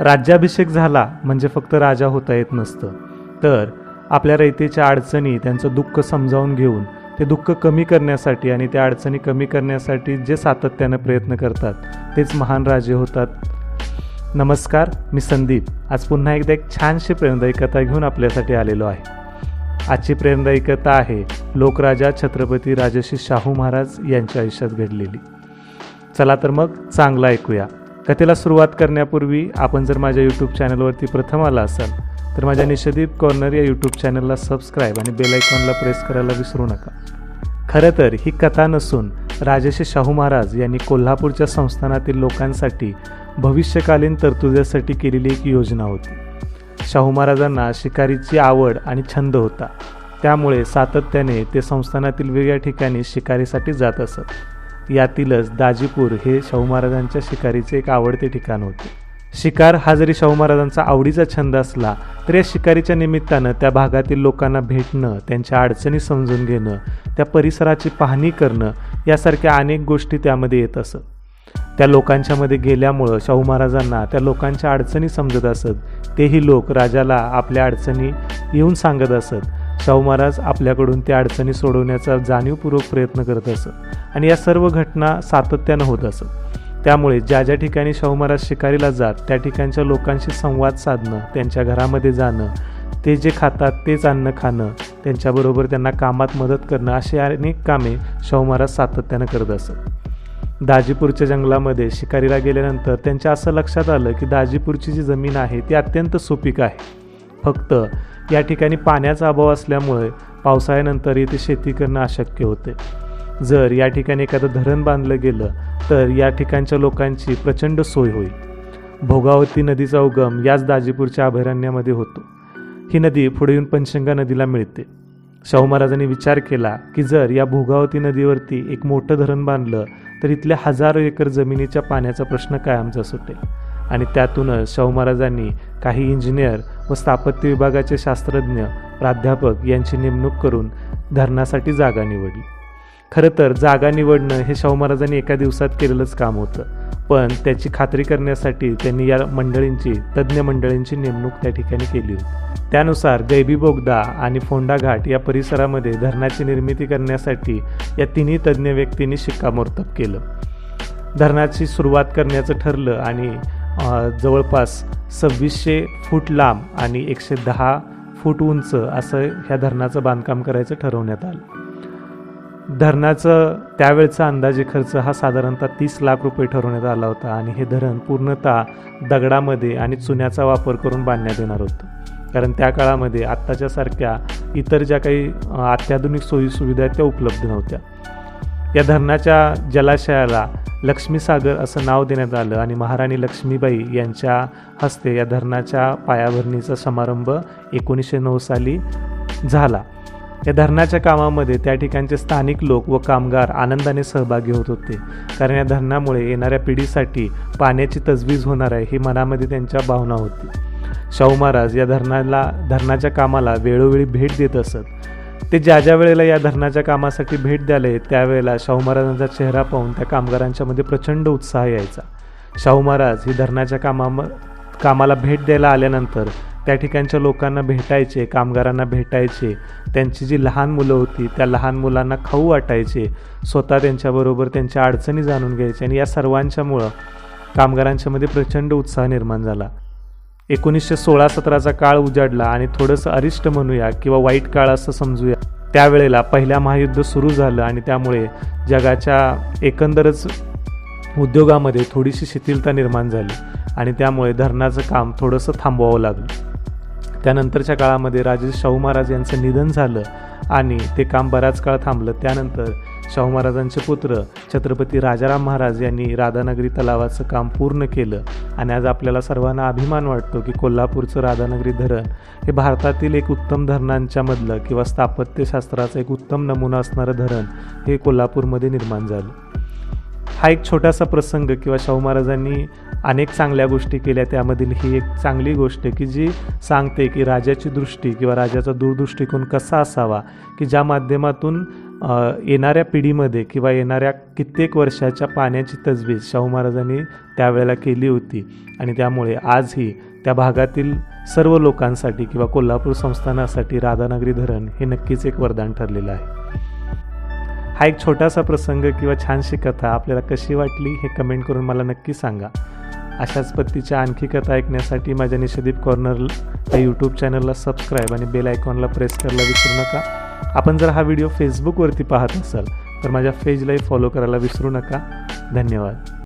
राज्याभिषेक झाला म्हणजे फक्त राजा होता येत नसतं. तर आपल्या रयतेच्या अडचणी त्यांचं दुःख समजावून घेऊन ते दुःख कमी करण्यासाठी आणि त्या अडचणी कमी करण्यासाठी जे सातत्यानं प्रयत्न करतात तेच महान राजे होतात. नमस्कार मी संदीप. आज पुन्हा एकदा एक छानशी प्रेरणादायी कथा घेऊन आपल्यासाठी आलेलो आहे. आजची प्रेरणादायी कथा आहे लोकराजा छत्रपती राजर्षी शाहू महाराज यांच्या आयुष्यात घडलेली. चला तर मग चांगला ऐकूया. कथेला सुरुवात करण्यापूर्वी आपण जर माझ्या यूट्यूब चॅनलवरती प्रथम आला असाल तर माझ्या निषदीप कॉर्नर या यूट्यूब चॅनलला सबस्क्राईब आणि बेल आयकॉनला प्रेस करायला विसरू नका. खरं तर ही कथा नसून राजेश शाहू महाराज यांनी कोल्हापूरच्या संस्थानातील लोकांसाठी भविष्यकालीन तरतुदीसाठी केलेली एक योजना होती. शाहू महाराजांना शिकारीची आवड आणि छंद होता. त्यामुळे सातत्याने ते संस्थानातील वेगळ्या ठिकाणी शिकारीसाठी जात असत. यातीलच दाजीपूर हे शाहू महाराजांच्या शिकारीचे एक आवडते ठिकाण होते. शिकार हा जरी शाहू महाराजांचा आवडीचा छंद असला तरी या शिकारीच्या निमित्तानं त्या भागातील लोकांना भेटणं त्यांच्या अडचणी समजून घेणं त्या परिसराची पाहणी करणं यासारख्या अनेक गोष्टी त्यामध्ये येत असत. त्या लोकांच्यामध्ये गेल्यामुळं शाहू महाराजांना त्या लोकांच्या अडचणी समजत असत. तेही लोक राजाला आपल्या अडचणी येऊन सांगत असत. शाहू महाराज आपल्याकडून त्या अडचणी सोडवण्याचा जाणीवपूर्वक प्रयत्न करत असत आणि या सर्व घटना सातत्यानं होत असत. त्यामुळे ज्या ज्या ठिकाणी शाहू महाराज शिकारीला जात त्या ठिकाणच्या लोकांशी संवाद साधणं त्यांच्या घरामध्ये जाणं ते जे खातात तेच अन्न खाणं त्यांच्याबरोबर त्यांना कामात मदत करणं अशी अनेक कामे शाहू महाराज सातत्यानं करत असत. दाजीपूरच्या जंगलामध्ये शिकारीला गेल्यानंतर त्यांच्या असं लक्षात आलं की दाजीपूरची जी जमीन आहे ती अत्यंत सुपीक आहे. फक्त या ठिकाणी पाण्याचा अभाव असल्यामुळे पावसाळ्यानंतर इथे शेती करणं अशक्य होते. जर या ठिकाणी एखादं धरण बांधलं गेलं तर या ठिकाणच्या लोकांची प्रचंड सोय होईल. भोगावती नदीचा उगम याच दाजीपूरच्या अभयारण्यामध्ये होतो. ही नदी पुढे येऊन पंचगंगा नदीला मिळते. शाहू महाराजांनी विचार केला की जर या भोगावती नदीवरती एक मोठं धरण बांधलं तर इथल्या हजारो एकर जमिनीच्या पाण्याचा प्रश्न कायमचा सुटेल. आणि त्यातूनच शाहू महाराजांनी काही इंजिनियर व स्थापत्य विभागाचे शास्त्रज्ञ प्राध्यापक यांची नेमणूक करून धरणासाठी जागा निवडली. खरं तर जागा निवडणं हे शाहू महाराजांनी एका दिवसात केलेलंच काम होतं. पण त्याची खात्री करण्यासाठी त्यांनी या मंडळींची तज्ज्ञ मंडळींची नेमणूक त्या ठिकाणी केली होती. त्यानुसार गैबी बोगदा आणि फोंडा घाट या परिसरामध्ये धरणाची निर्मिती करण्यासाठी या तिन्ही तज्ज्ञ व्यक्तींनी शिक्कामोर्तब केलं. धरणाची सुरुवात करण्याचं ठरलं आणि जवळपास सव्वीसशे फूट लांब आणि एकशे दहा फूट उंच असं ह्या धरणाचं बांधकाम करायचं ठरवण्यात आलं. धरणाचं त्यावेळचा अंदाजे खर्च हा साधारणतः तीस लाख रुपये ठरवण्यात आला होता आणि हे धरण पूर्णतः दगडामध्ये आणि चुन्याचा वापर करून बांधण्यात येणार होतं. कारण त्या काळामध्ये आत्ताच्या सारख्या इतर ज्या काही अत्याधुनिक सोयीसुविधा आहेत त्या उपलब्ध नव्हत्या. या धरणाच्या जलाशयाला लक्ष्मीसागर असं नाव देण्यात आलं आणि महाराणी लक्ष्मीबाई यांच्या हस्ते या धरणाच्या पायाभरणीचा समारंभ एकोणीसशे नऊ साली झाला. या धरणाच्या कामामध्ये त्या ठिकाणचे स्थानिक लोक व कामगार आनंदाने सहभागी होत होते. कारण या धरणामुळे येणाऱ्या पिढीसाठी पाण्याची तजवीज होणार आहे ही मनामध्ये त्यांच्या भावना होती. शाहू महाराज या धरणाला धरणाच्या कामाला वेळोवेळी भेट देत असत. ते ज्या ज्या वेळेला या धरणाच्या कामासाठी भेट द्याले त्यावेळेला शाहू महाराजांचा चेहरा पाहून त्या कामगारांच्यामध्ये प्रचंड उत्साह यायचा. शाहू महाराज ही धरणाच्या कामा कामाला भेट द्यायला आल्यानंतर त्या ठिकाणच्या लोकांना भेटायचे कामगारांना भेटायचे त्यांची जी लहान मुलं होती त्या लहान मुलांना खाऊ वाटायचे स्वतः त्यांच्याबरोबर त्यांच्या अडचणी जाणून घ्यायचे आणि या सर्वांच्यामुळं कामगारांच्यामध्ये प्रचंड उत्साह निर्माण झाला. एकोणीसशे सोळा सतराचा काळ उजाडला आणि थोडंसं अरिष्ट म्हणूया किंवा वाईट काळ असं समजूया. त्यावेळेला पहिल्या महायुद्ध सुरू झालं आणि त्यामुळे जगाच्या एकंदरच उद्योगामध्ये थोडीशी शिथिलता निर्माण झाली आणि त्यामुळे धरणाचं काम थोडंसं थांबवावं लागलं. त्यानंतरच्या काळामध्ये राजेश शाहू महाराज यांचं निधन झालं आणि ते काम बराच काळ थांबलं. त्यानंतर शाहू महाराजांचे पुत्र छत्रपती राजाराम महाराज यांनी राधानगरी तलावाचं काम पूर्ण केलं. आणि आज आपल्याला सर्वांना अभिमान वाटतो की कोल्हापूरचं राधानगरी धरण हे भारतातील एक उत्तम धरणांच्या मधलं किंवा स्थापत्यशास्त्राचं एक उत्तम नमुना असणारं धरण हे कोल्हापूरमध्ये निर्माण झालं. हा एक छोटासा प्रसंग किंवा शाहू महाराजांनी अनेक चांगल्या गोष्टी केल्या. त्यामधील ही एक चांगली गोष्ट की जी सांगते की राजाची दृष्टी किंवा राजाचा दूरदृष्टिकोन कसा असावा की ज्या माध्यमातून येणाऱ्या पिढीमध्ये किंवा येणाऱ्या कित्येक वर्षाच्या पाण्याची तजवीज शाहू महाराजांनी त्यावेळेला केली होती. आणि त्यामुळे आजही त्या भागातील सर्व लोकांसाठी किंवा कोल्हापूर संस्थानासाठी राधानगरी धरण हे नक्कीच एक वरदान ठरलेलं आहे. हा एक छोटासा प्रसंग किंवा छानशी कथा आपल्याला कशी वाटली हे कमेंट करून मला नक्की सांगा. अशाच पत्तीच्या आणखी कथा ऐकण्यासाठी माझ्या निषदीप कॉर्नर या यूट्यूब चॅनलला सबस्क्राईब आणि बेल आयकॉनला प्रेस करायला विसरू नका. आपण जर हा व्हिडिओ फेसबुकवरती पाहत असाल तर माझ्या पेजलाही फॉलो करायला विसरू नका. धन्यवाद.